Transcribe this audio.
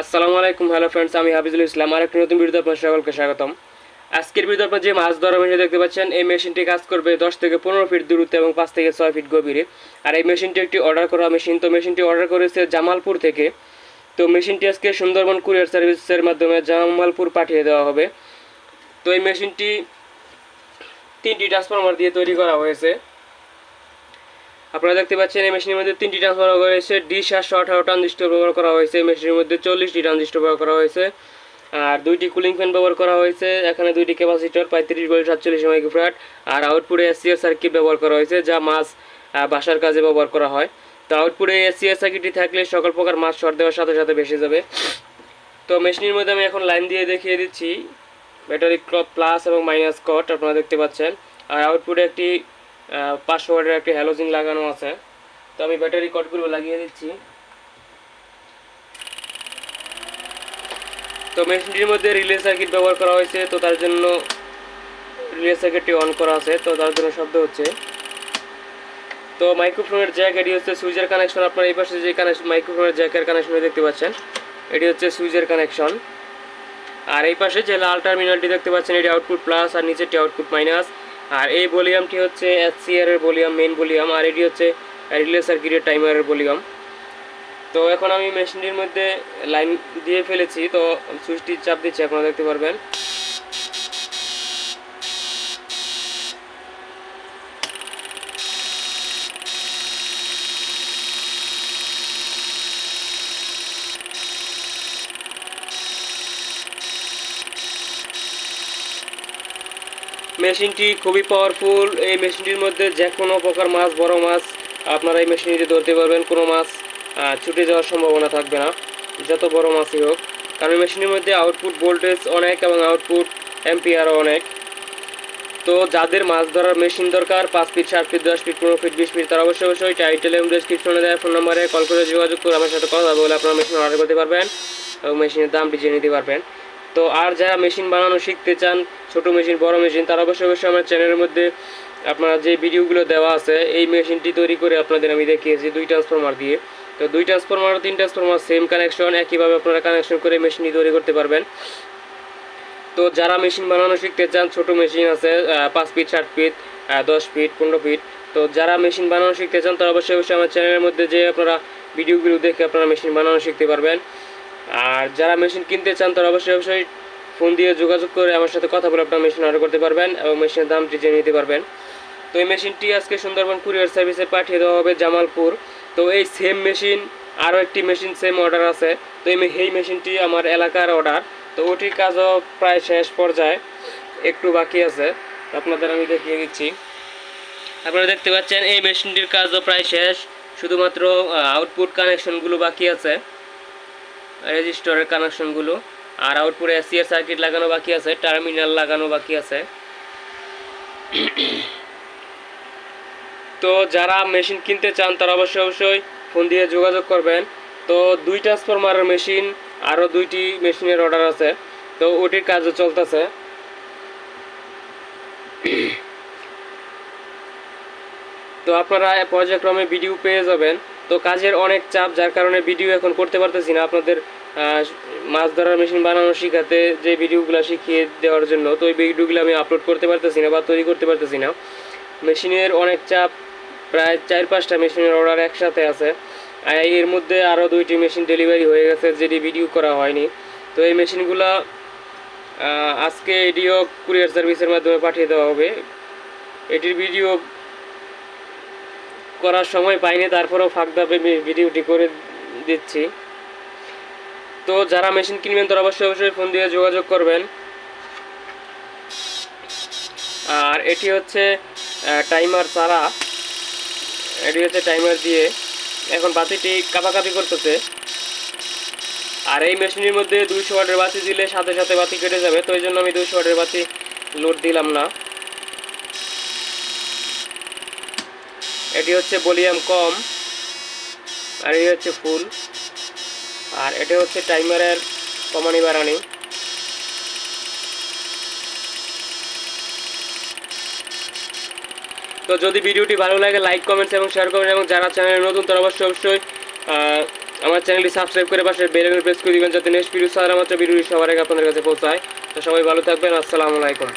আসসালামু আলাইকুম, hello friends আমি হাফিজুল ইসলাম। আর একটি নতুন ভিডিওতে আপনার সকলকে স্বাগতম। আজকের ভিডিও আপনার যে মাছ ধরা মেশিন দেখতে পাচ্ছেন, এই মেশিনটি কাজ করবে দশ থেকে পনেরো ফিট দূরত্বে এবং পাঁচ থেকে ছয় ফিট গভীরে। আর এই মেশিনটি একটি অর্ডার করা মেশিন তো মেশিনটি অর্ডার করেছে জামালপুর থেকে। তো মেশিনটি আজকে সুন্দরবন কুরিয়ার সার্ভিসের মাধ্যমে জামালপুর পাঠিয়ে দেওয়া হবে। তো এই মেশিনটি তিনটি ট্রান্সফরমার দিয়ে তৈরি করা হয়েছে। আপনারা দেখতে পাচ্ছেন এই মেশিনের মধ্যে তিনটি ট্রান্সফার করা হয়েছে। ডি সাতশো আঠারো ট্রানজিস্টর ব্যবহার করা হয়েছে। মেশিনের মধ্যে চল্লিশটি ট্রানজিস্টর ব্যবহার করা হয়েছে। আর দুইটি কুলিং ফ্যান ব্যবহার করা হয়েছে। এখানে দুইটি ক্যাপাসিটর পঁয়ত্রিশ বল সাতচল্লিশ মাইক্রোফ্রাট আর আউটপুটে এসিএস সার্কিট ব্যবহার করা হয়েছে, যা মাছ বাসার কাজে ব্যবহার করা হয়। তো আউটপুটে এসিএস সার্কিটটি থাকলে সকল প্রকার মাছ শর্ট দেওয়ার সাথে সাথে বেশি যাবে। তো মেশিনের মধ্যে আমি এখন লাইন দিয়ে দেখিয়ে দিচ্ছি। ব্যাটারি ক্লপ প্লাস এবং মাইনাস কট আপনারা দেখতে পাচ্ছেন। আর আউটপুটে একটি পাঁচশো ওয়াটের একটি হ্যালোজিন লাগানো আছে। তো আমি ব্যাটারি কটগুলো লাগিয়ে দিচ্ছি। তো মেশিনটির মধ্যে রিলে সার্কিট ব্যবহার করা হয়েছে, তো তার জন্য রিলে সার্কিটটি অন করা আছে, তো তার জন্য শব্দ হচ্ছে। তো মাইক্রোফোনের জ্যাক, এটি হচ্ছে সুইচের কানেকশন। আপনার এই পাশে যে কানেকশন মাইক্রোফোনের জ্যাকের কানেকশন দেখতে পাচ্ছেন, এটি হচ্ছে সুইচের কানেকশন। আর এই পাশে যে লাল টার্মিনালটি দেখতে পাচ্ছেন, এটি আউটপুট প্লাস, আর নিচেরটি আউটপুট মাইনাস। আর এই ভলিউমটি হচ্ছে এর ভলিউম মেইন ভলিউম, আর এটি হচ্ছে রিলে সার্কিটের টাইমারের ভলিউম। তো এখন আমি মেশিনটির মধ্যে লাইন দিয়ে ফেলেছি, তো সুইচটি চাপ দিচ্ছি, আপনারা দেখতে পারবেন। মেশিনটি খুবই পাওয়ারফুল এই মেশিনটির মধ্যে যে কোনো প্রকার মাছ, বড় মাছ, আপনারা এই মেশিনটি ধরতে পারবেন। কোনো মাছ ছুটে যাওয়ার সম্ভাবনা থাকবে না। যত বড় মাছই হোক। কারণ মেশিনের মধ্যে আউটপুট ভোল্টেজ অনেক এবং আউটপুট এম্পিয়ারও অনেক। তো যাদের মাছ ধরার মেশিন দরকার, পাঁচ ফিট সাত ফিট দশ ফিট পনেরো ফিট বিশ ফিট তারা অবশ্যই অবশ্যই টাইটেল এবং ডিসক্রিপশনে দেওয়া ফোন নাম্বারে কল করে যোগাযোগ করে আমার সাথে কথা বলে আপনারা মেশিন অর্ডার করতে পারবেন এবং মেশিনের দামটি জেনে নিতে পারবেন। তো আর যারা মেশিন বানানো শিখতে চান, ছোট মেশিন, বড় মেশিন, তারা অবশ্যই অবশ্যই আমার চ্যানেলের মধ্যে আপনারা যে ভিডিওগুলো দেওয়া আছে, এই মেশিনটি তৈরি করে আপনাদের আমি দেখিয়েছি দুই ট্রান্সফরমার দিয়ে। তো দুই ট্রান্সফরমার তিন ট্রান্সফরমার সেম কানেকশন একইভাবে আপনারা কানেকশন করে মেশিনটি তৈরি করতে পারবেন। তো যারা মেশিন বানানো শিখতে চান, ছোট মেশিন আছে পাঁচ ফিট ষাট ফিট দশ ফিট, পনেরো ফিট, তো যারা মেশিন বানানো শিখতে চান, তারা অবশ্যই অবশ্যই আমার চ্যানেলের মধ্যে যে আপনারা ভিডিওগুলো দেখে আপনারা মেশিন বানানো শিখতে পারবেন। আর যারা মেশিন কিনতে চান, তারা অবশ্যই অবশ্যই ফোন দিয়ে যোগাযোগ করে আমার সাথে কথা বলে আপনার মেশিন অর্ডার করতে পারবেন এবং মেশিনের দামটি জেনে নিতে পারবেন। তো এই মেশিনটি আজকে সুন্দরবন কুরিয়ার সার্ভিসে পাঠিয়ে দেওয়া হবে জামালপুর। তো এই সেম মেশিন আরও একটি মেশিন সেম অর্ডার আছে। তো এই এই মেশিনটি আমার এলাকার অর্ডার তো ওটির কাজও প্রায় শেষ পর্যায়ে, একটু বাকি আছে। আপনাদের আমি দেখিয়ে দিচ্ছি। আপনারা দেখতে পাচ্ছেন, এই মেশিনটির কাজও প্রায় শেষ। শুধুমাত্র আউটপুট কানেকশনগুলো বাকি আছে। রেজিস্টরের কানেকশনগুলো। আর আউটপুটে এসিআর সার্কিট লাগানো বাকি আছে, টার্মিনাল লাগানো বাকি আছে। তো যারা মেশিন কিনতে চান, তারা অবশ্যই অবশ্যই ফোন দিয়ে যোগাযোগ করবেন। তো দুই ট্রান্সফরমারের মেশিন, আরও দুইটি মেশিনের অর্ডার আছে। তো ওটির কাজও চলতেছে। তো আপনারা পর্যায়ক্রমে ভিডিও পেয়ে যাবেন। তো কাজের অনেক চাপ, যার কারণে ভিডিও এখন করতে পারতেছি না। আপনাদের মাছ ধরার মেশিন বানানো শেখাতে যে ভিডিওগুলো শিখিয়ে দেওয়ার জন্য, তো ওই ভিডিওগুলো আমি আপলোড করতে পারতেছি না বা তৈরি করতে পারতেছি না। মেশিনের অনেক চাপ, প্রায় চার পাঁচটা মেশিনের অর্ডার একসাথে আছে। এর মধ্যে আরও দুইটি মেশিন ডেলিভারি হয়ে গেছে, যেটি ভিডিও করা হয়নি। তো এই মেশিনগুলো আজকে এটিও কুরিয়ার সার্ভিসের মাধ্যমে পাঠিয়ে দেওয়া হবে। এটির ভিডিও করার সময় পাইনি, তারপরেও ফাঁক দাপে ভিডিওটি করে দিচ্ছি। তো যারা মেশিন কিনবেন তারা অবশ্যই অবশ্যই ফোন দিয়ে যোগাযোগ করবেন। আর এটি হচ্ছে টাইমার ছাড়া এটি হচ্ছে টাইমার দিয়ে। এখন বাতিটি কাপাকাপি করতেছে। আর এই মেশিনের মধ্যে দুইশো ওয়াটের বাতি দিলে সাথে সাথে বাতি কেটে যাবে, তো এই জন্য আমি দুইশো ওয়াটের বাতি লোড দিলাম না। এটি হচ্ছে ভলিউম কম, আর এই হচ্ছে ফুল, আর এটা হচ্ছে টাইমারের কমানি বাড়ানি। তো যদি ভিডিওটি ভালো লাগে, লাইক, কমেন্টস এবং শেয়ার করবেন, এবং যারা চ্যানেলে নতুন, তারা অবশ্যই অবশ্যই আমার চ্যানেলটি সাবস্ক্রাইব করে পাশে বেল আইকন প্রেস করে দিবেন, যাতে নেক্সট ভিডিও সারা মাত্র ভিডিওটি সবার আগে আপনাদের কাছে পৌঁছায়। তো সবাই ভালো থাকবেন, আসসালামু আলাইকুম।